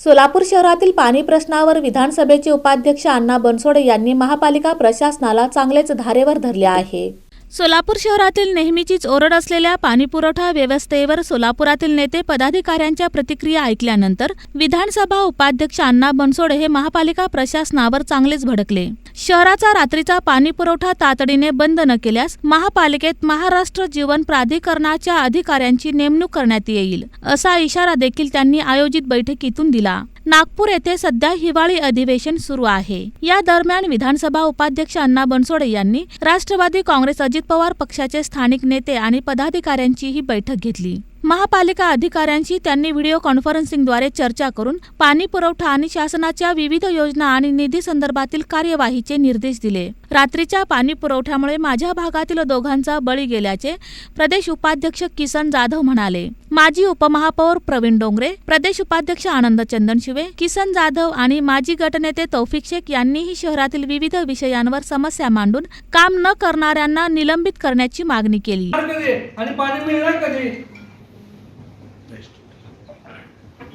सोलापूर शहरातील पाणी प्रश्नावर विधानसभेचे उपाध्यक्ष अण्णा बनसोडे यांनी महापालिका प्रशासनाला चांगलेच धारेवर धरले आहे. सोलापूर शहरातील नेहमीचीच ओरड असलेल्या पाणीपुरवठा व्यवस्थेवर सोलापुरातील नेते पदाधिकाऱ्यांच्या प्रतिक्रिया ऐकल्यानंतर विधानसभा उपाध्यक्ष अण्णा बनसोडे हे महापालिका प्रशासनावर चांगलेच भडकले. शहराचा रात्रीचा पाणी पुरवठा तातडीने बंद न केल्यास महापालिकेत महाराष्ट्र जीवन प्राधिकरणाच्या अधिकाऱ्यांची नेमणूक करण्यात येईल असा इशारा देखील त्यांनी आयोजित बैठकीतून दिला. नागपूर येथे सध्या हिवाळी अधिवेशन सुरू आहे. या दरम्यान विधानसभा उपाध्यक्ष अण्णा बनसोडे यांनी राष्ट्रवादी काँग्रेस अजित पवार पक्षाचे स्थानिक नेते आणि पदाधिकाऱ्यांची ही बैठक घेतली. महापालिका अधिकाऱ्यांशी त्यांनी व्हिडिओ कॉन्फरन्सिंगद्वारे चर्चा करून पाणी पुरवठा आणि शासनाच्या विविध योजना आणि निधी संदर्भातील कार्यवाहीचे निर्देश दिले. रात्रीच्या पाणी पुरवठ्यामुळे माझ्या भागातील दोघांचा बळी गेल्याचे प्रदेश उपाध्यक्ष किसन जाधव म्हणाले. माजी उपमहापौर प्रवीण डोंगरे प्रदेश उपाध्यक्ष आनंद चंदन शिवे किसन जाधव आणि माजी गटनेते तौफिक शेख यांनीही शहरातील विविध विषयांवर समस्या मांडून काम न करणाऱ्यांना निलंबित करण्याची मागणी केली. आणि पाणी मिळणार कधी?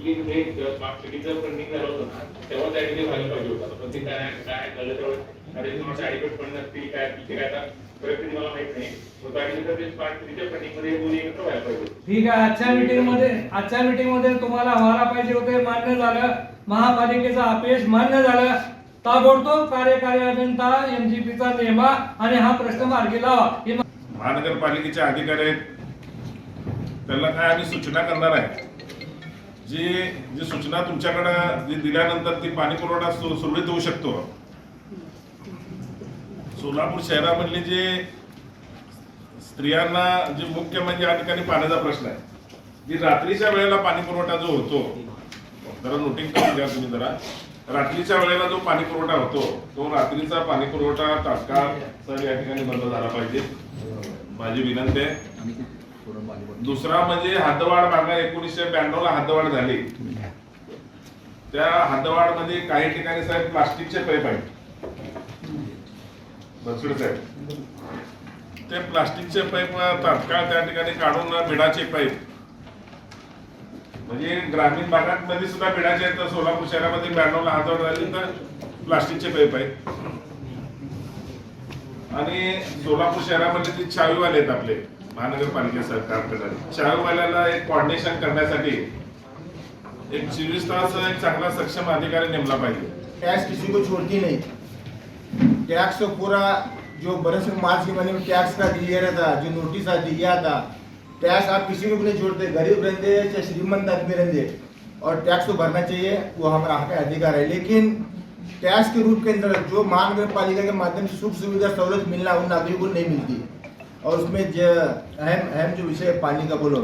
फंडिंग झालं होतं ना तेव्हा त्या ठिकाणी व्हायला पाहिजे होतं. पण ते काय काय झालं तेव्हा अरे तुम्हाला ऍडिक्वेट फंड नसतील काय तिथे काय आता परिस्थिती मला माहीत नाही. ठीक आहे आजच्या मीटिंगमध्ये आजच्या मीटिंगमध्ये तुम्हाला व्हायला पाहिजे होते मान्य झालं. महापालिकेचा अपयश मान्य झालं. ताबडतोब कार्यकारी अभियंता एमजीपीचा नेमा आणि हा प्रश्न मार्गी लावा. हे महानगरपालिकेचे अधिकारी आहेत. त्यांना काय आम्ही सूचना करणार आहे? जी जी सूचना तुमच्याकडं जी दिल्यानंतर ती पाणी पुरवठा सुरळीत होऊ शकतो. सोलापूर शहरामधले जे स्त्रियांना जे मुख्य म्हणजे या ठिकाणी पाण्याचा प्रश्न आहे. जी रात्रीच्या वेळेला पाणी पुरवठा जो होतो जरा नोटिंग करून घ्या तुम्ही जरा. रात्रीच्या वेळेला जो पाणी पुरवठा होतो तो रात्रीचा पाणी पुरवठा तात्काळ सर या ठिकाणी बंद झाला पाहिजे. माझी विनंती आहे. दुसरा म्हणजे हद्दवाढ मागा एकोणीसशे ब्याण्णव ला हद्दवाढ झाली. त्या हद्दवाढमध्ये काही ठिकाणी साहेब प्लास्टिकचे पाईप आहेत. साहेब. ते प्लास्टिकचे पाईप तात्काळ त्या ठिकाणी काढून बिडाचे पाईप. म्हणजे ग्रामीण भागात सुद्धा बिडाचे आहेत. तर सोलापूर शहरामध्ये ब्याण्णव ला झाली तर प्लास्टिकचे पाईप आहेत. आणि सोलापूर शहरामध्ये जे चावीवाले आहेत आपले. महानगरपालिका सरकार करणारे एक कॉर्डिनेशन करण्यासाठी एक चोवीस तास एक चांगला सक्षम अधिकारी नेमला पाहिजे. टैक्स किसी को छोड़ती नहीं. टैक्स तो पूरा जो बरस मार्च के महीने में टैक्स का क्लियर था जो नोटिस आ दिया था टैक्स आप किसी को भी नहीं छोड़ते गरीब रहते चाहे श्रीमंत आदमी रहते और टैक्स तो भरना चाहिए वो हमारा हक अधिकार है लेकिन टैक्स के रूप के अंदर जो महानगर पालिका के माध्यम से सुख सुविधा सहूलत मिलना उन नागरिकों को नहीं मिलती। और उसमें जो अहम अहम जो विषय पानी का बोलो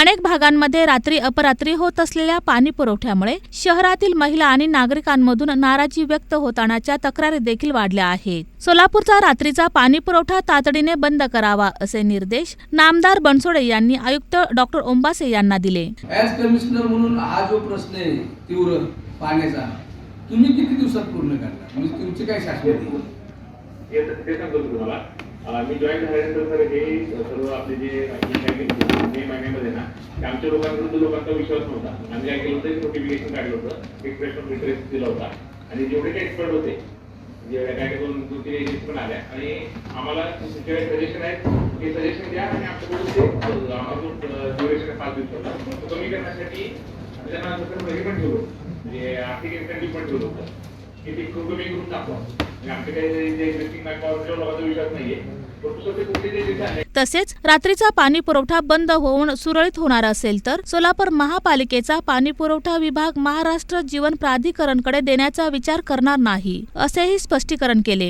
अनेक भागांमध्ये रात्री अपरात्री होत असलेल्या पाणी पुरवठ्यामुळे शहरातील महिला आणि नागरिकांमधून नाराजी व्यक्त होतानाच्या तक्रारी देखील वाढल्या आहेत. सोलापूरचा रात्रीचा पाणी पुरवठा तातडीने बंद करावा असे निर्देश नामदार बनसोडे यांनी आयुक्त डॉक्टर ओंबासे यांना दिले. ॲज कमिशनर म्हणून हा जो प्रश्न आहे तीव्र पाण्याचा तुम्ही किती दिवसात पूर्ण करणार म्हणजे तुमची काय शाश्वती? हे सांगतो मी जॉईन झाल्यानंतर सर हे सर्व आपले जे मे महिन्यामध्ये ना आमच्या लोकांकडून लोकांचा विश्वास नव्हता. आम्ही काय केलं होतं एक नोटिफिकेशन काढलं होतं एक्सप्रेशन ऑफ इंटरेस्ट दिला होता. आणि जेवढे काही एक्सपर्ट होते जेवढ्या काय काय दोन दोन तीन एजन्स पण आल्या. आणि आम्हाला जे सजेशन आहेत ते सजेशन द्या आणि आमच्याकडून ते आम्हाला जो ड्युरेशन पाच पाच दिवसाचा. तो कमी करण्यासाठी आम्ही त्यांना तसं हे पण ठेवलो म्हणजे आर्थिक इन्सेंटिव्ह पण ठेवलं होतं. म्हणजे की ते कमी करून दाखवा. तसेच रात्रीचा पाणी पुरवठा बंद होऊन सुरळीत होणार असेल तर सोलापूर महापालिकेचा पाणी पुरवठा विभाग महाराष्ट्र जीवन प्राधिकरणकडे देण्याचा विचार करणार नाही असेही स्पष्टीकरण केले.